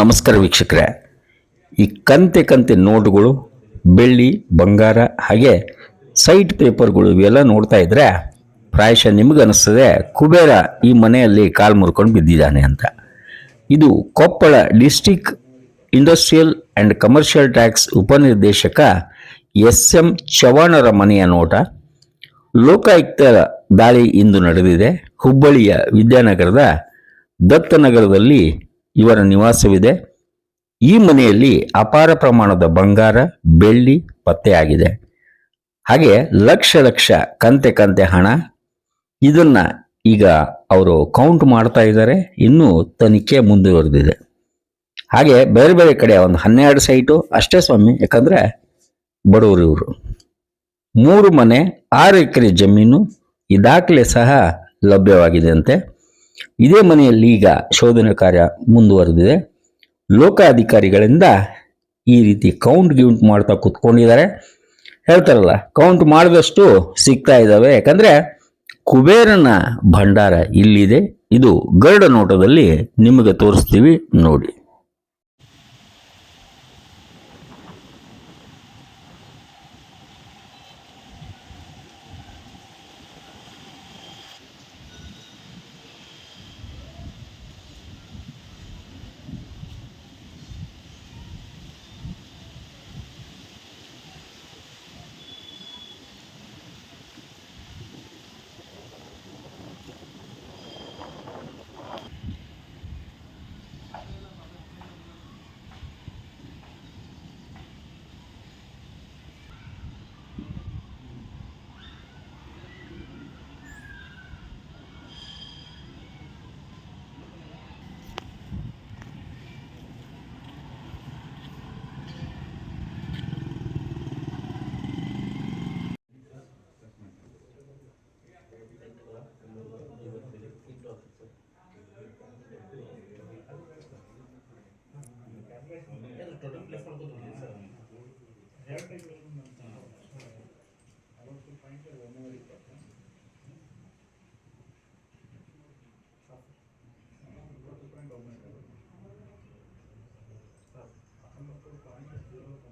ನಮಸ್ಕಾರ ವೀಕ್ಷಕರೇ. ಈ ಕಂತೆ ಕಂತೆ ನೋಟುಗಳು, ಬೆಳ್ಳಿ, ಬಂಗಾರ, ಹಾಗೆ ಸೈಟ್ ಪೇಪರ್ಗಳು ಇವೆಲ್ಲ ನೋಡ್ತಾ ಇದ್ರೆ ಪ್ರಾಯಶಃ ನಿಮಗೆ ಅನಿಸ್ತದೆ, ಕುಬೇರ ಈ ಮನೆಯಲ್ಲಿ ಕಾಲು ಮುರ್ಕೊಂಡು ಬಿದ್ದಿದ್ದಾನೆ ಅಂತ. ಇದು Koppal district industrial and commercial tax ಉಪನಿರ್ದೇಶಕ ಎಸ್ ಎಂ ಚವಾಣರ ಮನೆಯ ನೋಟ. ಲೋಕಾಯುಕ್ತ ದಾಳಿ ಇಂದು ನಡೆದಿದೆ. ಹುಬ್ಬಳ್ಳಿಯ ವಿದ್ಯಾನಗರದ ದತ್ತನಗರದಲ್ಲಿ ಇವರ ನಿವಾಸವಿದೆ. ಈ ಮನೆಯಲ್ಲಿ ಅಪಾರ ಪ್ರಮಾಣದ ಬಂಗಾರ, ಬೆಳ್ಳಿ ಪತ್ತೆಯಾಗಿದೆ ಹಾಗೆ ಲಕ್ಷ ಲಕ್ಷ ಕಂತೆ ಕಂತೆ ಹಣ. ಇದನ್ನ ಈಗ ಅವರು ಕೌಂಟ್ ಮಾಡ್ತಾ ಇದ್ದಾರೆ. ಇನ್ನೂ ತನಿಖೆ ಮುಂದುವರೆದಿದೆ. ಹಾಗೆ ಬೇರೆ ಬೇರೆ ಕಡೆ ಒಂದು ಹನ್ನೆರಡು ಸೈಟು. ಅಷ್ಟೇ ಸ್ವಾಮಿ, ಯಾಕಂದ್ರೆ ಬಡವರು ಇವರು. ಮೂರು ಮನೆ, ಆರು ಎಕರೆ ಜಮೀನು. ಈ ದಾಖಲೆ ಸಹ ಲಭ್ಯವಾಗಿದೆ ಅಂತೆ. ಇದೇ ಮನೆಯಲ್ಲಿ ಈಗ ಶೋಧನೆ ಕಾರ್ಯ ಮುಂದುವರೆದಿದೆ. ಲೋಕಾಧಿಕಾರಿಗಳಿಂದ ಈ ರೀತಿ ಕೌಂಟ್ ಗಿಂಟ್ ಮಾಡ್ತಾ ಕುತ್ಕೊಂಡಿದ್ದಾರೆ. ಹೇಳ್ತಾರಲ್ಲ ಕೌಂಟ್ ಮಾಡಿದಷ್ಟು ಸಿಗ್ತಾ ಇದ್ದಾವೆ. ಯಾಕಂದರೆ ಕುಬೇರನ ಭಂಡಾರ ಇಲ್ಲಿದೆ. ಇದು ಗರುಡ ನೋಟದಲ್ಲಿ ನಿಮಗೆ ತೋರಿಸ್ತೀವಿ ನೋಡಿ. టోటల్ ప్లేస్ పడుతుంది సార్ అక్కడ పాయింట్ జీరో